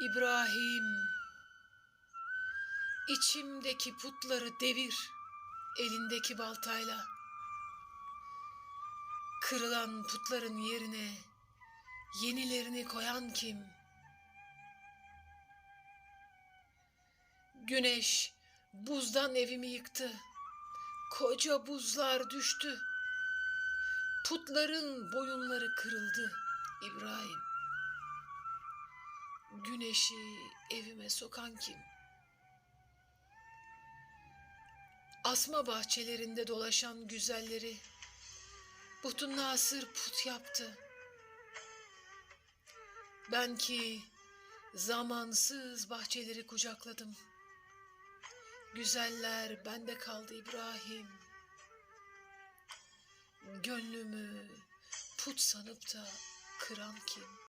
İbrahim, içimdeki putları devir elindeki baltayla. Kırılan putların yerine yenilerini koyan kim? Güneş buzdan evimi yıktı. Koca buzlar düştü. Putların boyunları kırıldı İbrahim. Güneşi evime sokan kim? Asma bahçelerinde dolaşan güzelleri Butun Nasır put yaptı. Ben ki zamansız bahçeleri kucakladım. Güzeller bende kaldı İbrahim. Gönlümü put sanıp da kıran kim?